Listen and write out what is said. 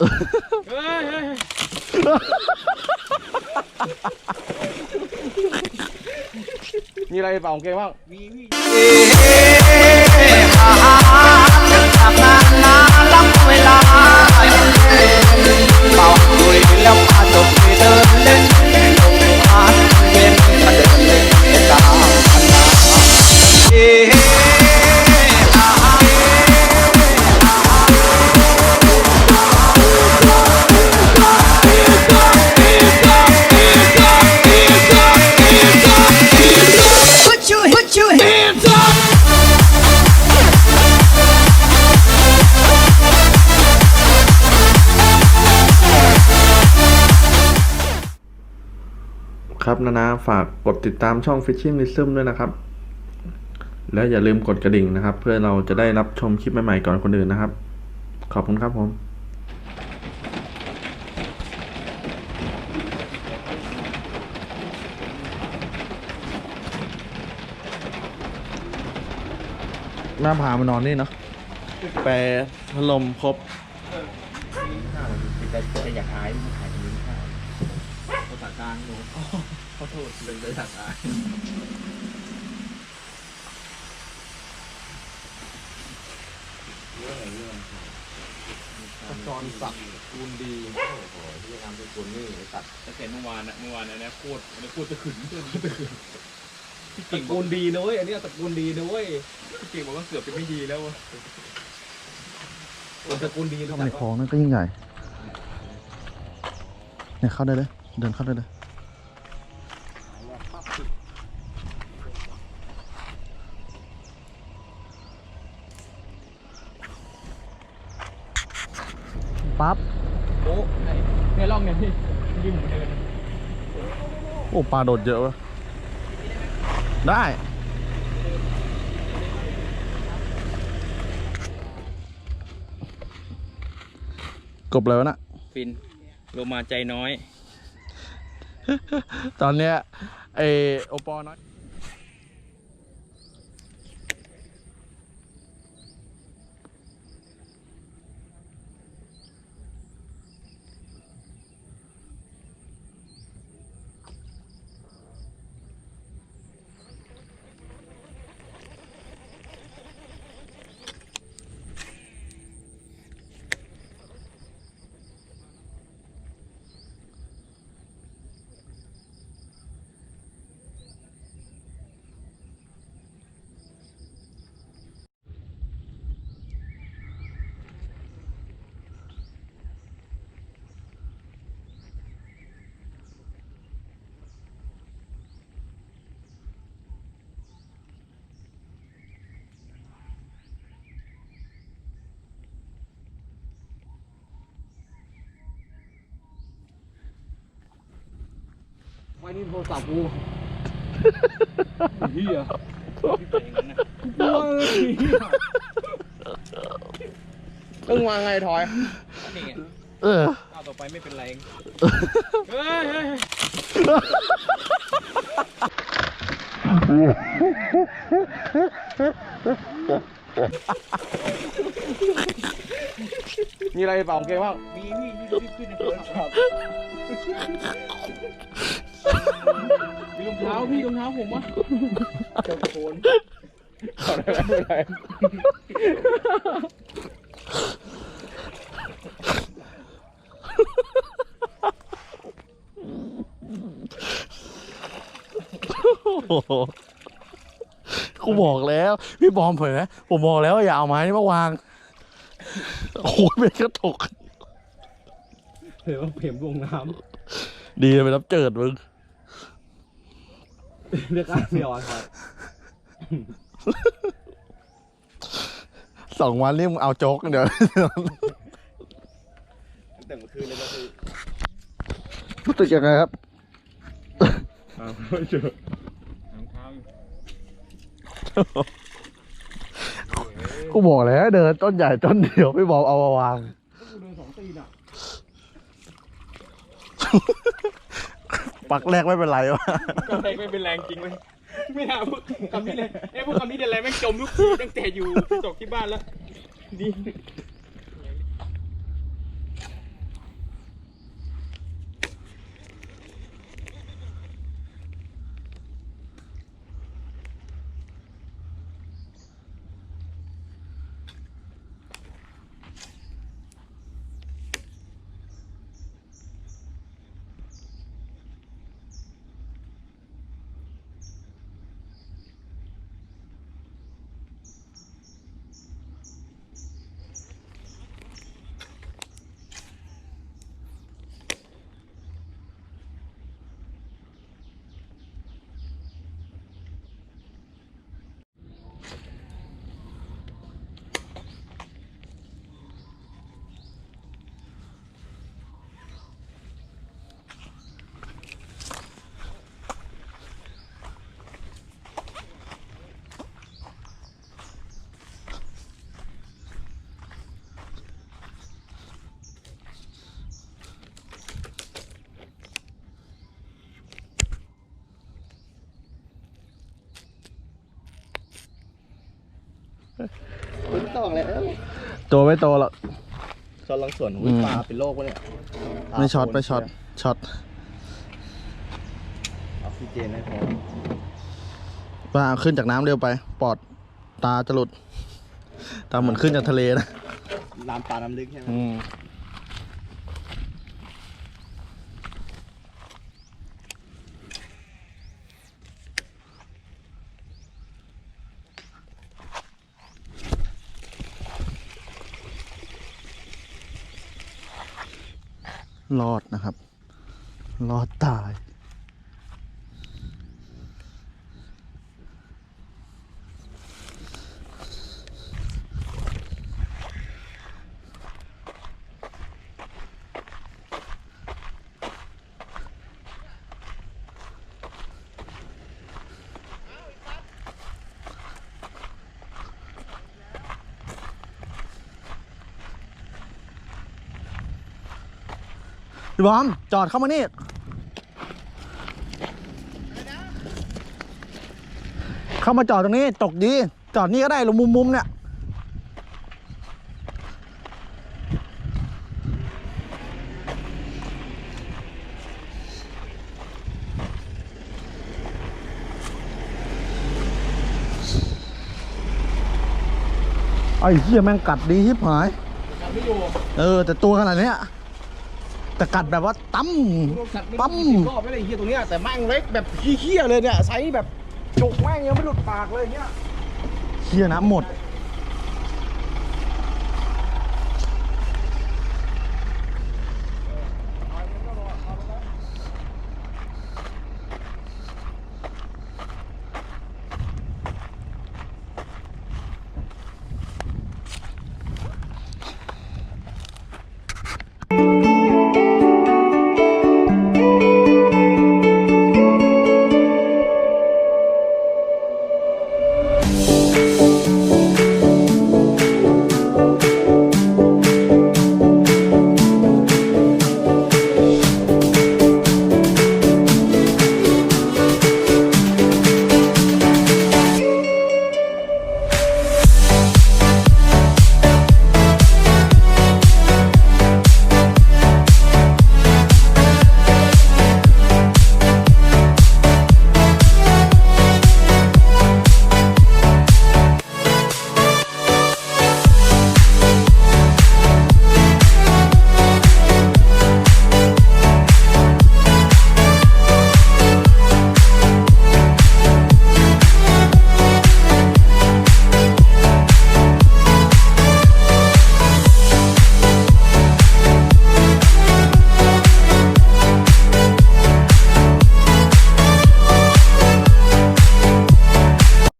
เฮ้ยเฮ้ยมีอะไรเปล่าของเกงบ้าง มีพี่จาก นานาฝากกดติดตามช่อง Fishing l i s m ด้วยนะครับ แล้วอย่าลืมกดกระดิ่งนะครับ เพื่อเราจะได้รับชมคลิปใหม่ๆก่อนคนอื่นนะครับ ขอบคุณครับผมหน้าผามานอนนี่เนาะแปรพัดลมครบจะจะอยากอายมันขายอย่างนี้ไม่ได้ภาษากลางหนู ขอโทษเป็นภาษากลางจอนสักคูณดีที่ทำเป็นคนนี่ตัดตั้งแต่เมื่อวานนะเมื่อวานนะนะโคตรโคตรจะขึนเพื่อนจะขึนพี่ตระเก่งบกูอกลดีนะเว้ยอันเนี้ยตระกูลดีนะเว้ยพี่เก่งบอกว่าเกือบจะไม่ดีแล้วอะคนตระกูลดีเข้ามาในคลองนั่นก็ยิ่งใหญ่เนี่ยเข้าได้เลย เดินเข้าได้เลย ปั๊บโอ้ในร่องเนี่ยพี่ยิ่งเหมือนเดินโอ้ปลาโดดเยอะวะได้กบเลยวะน่ะฟินโลมาใจน้อย ตอนเนี้ยไอโอปอน้อย นี่โทรศัพท์กูเฮียพี่เป็นอย่างนั้นนะกลัวเลยต้องวางไงทอย นี่ไงเออ ก้าวต่อไปไม่เป็นไรเฮ้ยเฮ้ยมีอะไรเปล่าของเกงบ้างมีพี่พี่พี่ขึ้นในโทรศัพท์ มีรองเท้าพี่รองเท้าผมวะเจ้าโคนขอได้ไหมไม่เป็นไรโอ้โหกูบอกแล้ว พี่บอมเผยนะผมบอกแล้วว่าอย่าเอาไม้นี่มาวาง โอ้โหเป็นกระตกเห็นว่าเข็มลงน้ดีเลยไปรับเจิดมึงำ เรียกการเสียวครับสองวันนี้มึงเอาโจ๊กเดี๋ยว ตั้งแต่เมื่อคืนเลยก็คือรู้สึกยังไงครับอ้าวไม่เจอรองเท้าอยู่กูบอกแล้วเดินต้นใหญ่ต้นเดียวพี่บอมเอามาวาง กูเดินสองตีนอะ ปักแรกไม่เป็นไรวะก็แรงไม่เป็นแรงจริงเลยไม่น่าพูดคำนี้เลยไอ้พวกคำนี้เดี๋ยวอะไรแม่งจมทุกทีตั้งแต่อยู่จกที่บ้านแล้วดี สองแล้วตัวไม่โตหรอกช็อตลังส่วนอืมปลาเป็นโรควะเนี่ยไม่ช็อตไม่ช็อตช็อตออกซิเจนให้พอว่าขึ้นจากน้ำเร็วไป ปอดตาจะหลุดตาเหมือนขึ้นจากทะเลนะน้ำปลาน้ำลึกใช่ไหม รอดนะครับ รอดตาย บอมจอดเข้ามานี่เข้ามาจอดตรงนี้ตกดี จอดนี่ก็ได้ลงมุมมุมเนี่ยไอ้เหี้ยแม่งกัดดีชิบหาย เออ แต่ตัวขนาดเนี้ย แต่กัดแบบว่าตั้มปั๊มรอบไม่ได้เฮียตรงเนี้ยแต่แม่งเล็กแบบเฮี้ยๆเลยเนี่ยไซส์แบบจุกแม่งยังไม่หลุดปากเลยเนี่ยเหี้ยนะหมดเ